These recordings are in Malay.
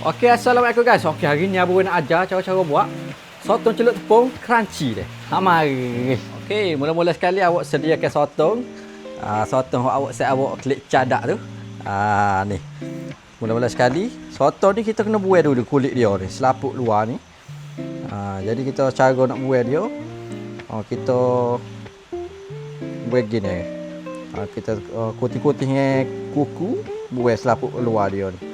Okey, Assalamualaikum guys. Okey, hari ni Abu nak ajar cara-cara buat sotong celup tepung crunchy dia. Ha mari. Okey, mula-mula sekali awak sediakan sotong. Ah, sotong awak set awak klik cadak tu. Ah, ni. Mula-mula sekali, sotong ni kita kena buai dulu kulit dia ni, selaput luar ni. Ah, jadi kita cara nak buai dia. Oh, kita buai gini. Ah, kita uh, kuti-kuti dengan kuku buai selaput luar dia ni.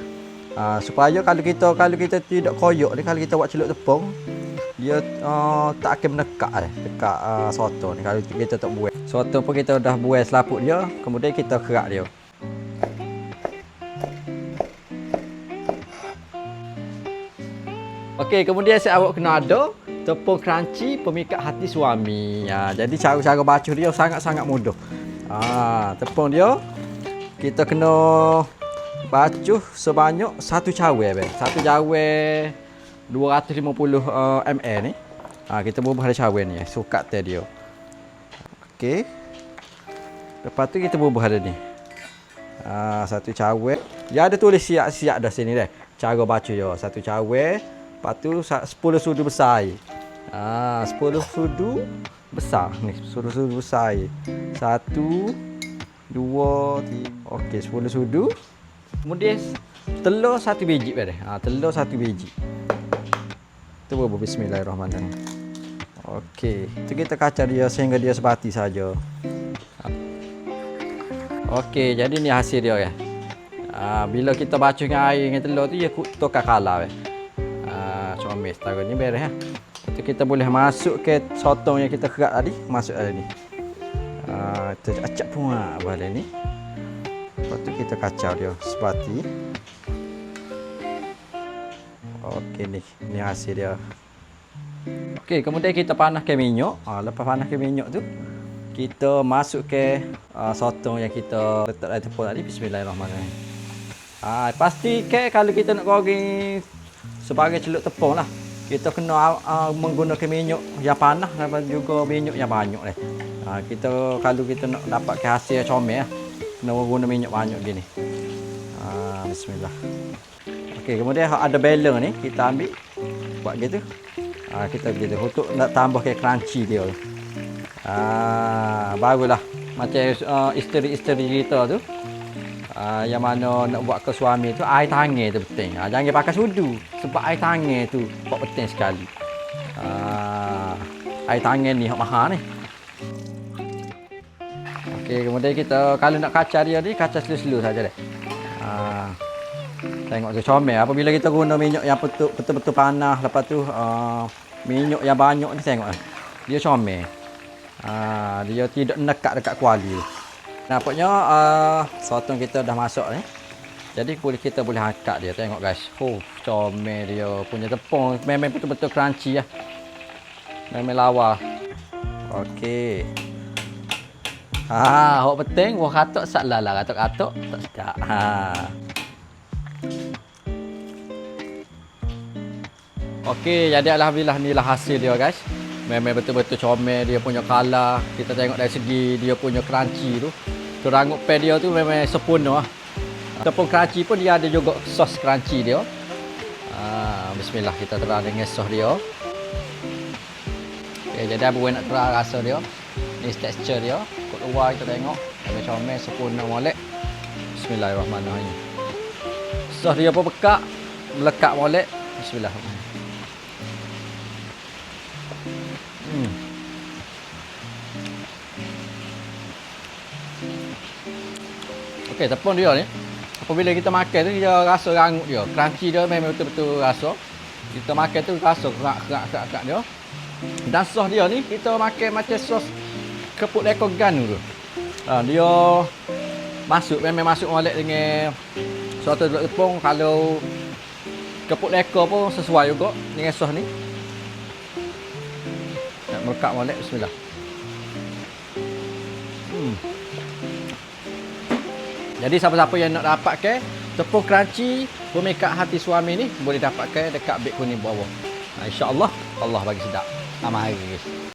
Uh, supaya kalau kita kalau kita tidak koyok ni kalau kita buat celup tepung dia uh, tak akan menekak eh, dekat uh, soto ni kalau kita tak buat. Soto pun kita dah buat selaput dia, kemudian kita kerak dia. Okey, kemudian saya awak kena ada tepung crunchy pemikat hati suami. Ya, jadi cara-cara bacuh dia sangat-sangat mudah. Ah, tepung dia kita kena bacuh sebanyak satu cawe be. Satu cawe 250 uh, ml ni. Ha, kita bubuh ada cawe ni. Sukat teh dia. Okey. Lepas tu kita bubuh ada ni. Ha, satu cawe. Ya ada tulis siap-siap dah sini deh. Cara baca dia. Satu cawe. Lepas tu 10 sudu besar. Ha, 10 sudu besar ni. 10 sudu besar. Satu, dua, tiga. Okey, 10 sudu. Kemudian telur satu biji pada. Ha, telur satu biji. Tu buat bismillahirrahmanirrahim. Okey, tu kita kacau dia sehingga dia sebati saja. Ha. Okey, jadi ni hasil dia ya. Ha, bila kita baca dengan air dengan telur tu dia tukar kala ya. Ha, comel taruh ni beres ya. Tu kita boleh masuk ke sotong yang kita kerak tadi, masuk ada ni. Ha, kita acak pun boleh ni. Lepas tu kita kacau dia sebati. Okey ni, ni hasil dia. Okey, kemudian kita panaskan minyak. Ha, lepas panaskan minyak tu, kita masuk ke uh, sotong yang kita letak dalam tepung tadi. Bismillahirrahmanirrahim. Ha, pasti ke kalau kita nak goreng sebagai celup tepung lah. Kita kena uh, menggunakan minyak yang panas dan juga minyak yang banyak ni. Ha, kita kalau kita nak dapat hasil yang comel kena guna minyak banyak gini. Ha, bismillah. Okey, kemudian ada beler ni kita ambil buat gitu. Ha, kita gitu untuk nak tambah ke crunchy dia. Ha, barulah macam uh, isteri-isteri kita tu. Uh, yang mana nak buat ke suami tu air tangan tu penting. Ha, jangan pakai sudu sebab air tangan tu buat penting sekali. Uh, air tangan ni mahal ni. Okey, kemudian kita kalau nak kacau dia ni, kacau slow-slow saja deh. Ha. Tengok tu comel. Apabila kita guna minyak yang betul betul panas, lepas tu uh, minyak yang banyak ni tengok. Dia comel. Ha, dia tidak nekat dekat kuali. Nampaknya uh, sotong kita dah masuk ni. Jadi boleh kita boleh angkat dia. Tengok guys. Oh, comel dia punya tepung. Memang betul-betul crunchy lah. Memang lawa. Okey. Ha, awak penting wah katok salah lah katok-katok tak sedap. Ha. Okey, jadi alhamdulillah inilah hasil dia guys. Memang betul-betul comel dia punya color. Kita tengok dari segi dia punya crunchy tu. Terangut pe dia tu memang sempurna lah. Tepung crunchy pun dia ada juga sos crunchy dia. Ha, bismillah kita terang dengan sos dia. Okay, jadi apa nak terang rasa dia. Ni texture dia kat luar kita tengok. Ada comel sempurna molek. Bismillahirrahmanirrahim. Sos dia pun pekat melekat molek. Bismillahirrahmanirrahim. Hmm. Okey, tepung dia ni. Apabila kita makan tu dia rasa rangut dia. Crunchy dia memang betul-betul rasa. Kita makan tu rasa kerak-kerak-kerak dia. Dan sos dia ni kita makan macam sos keput ekor gan tu. Ha, dia masuk memang masuk molek dengan suatu duduk tepung kalau keput ekor pun sesuai juga dengan sos ni. Nak melekat molek bismillah. Hmm. Jadi siapa-siapa yang nak dapat ke tepung crunchy pemikat hati suami ni boleh dapat ke dekat beg kuning bawah. Ha, InsyaAllah Allah bagi sedap. Nama hari guys.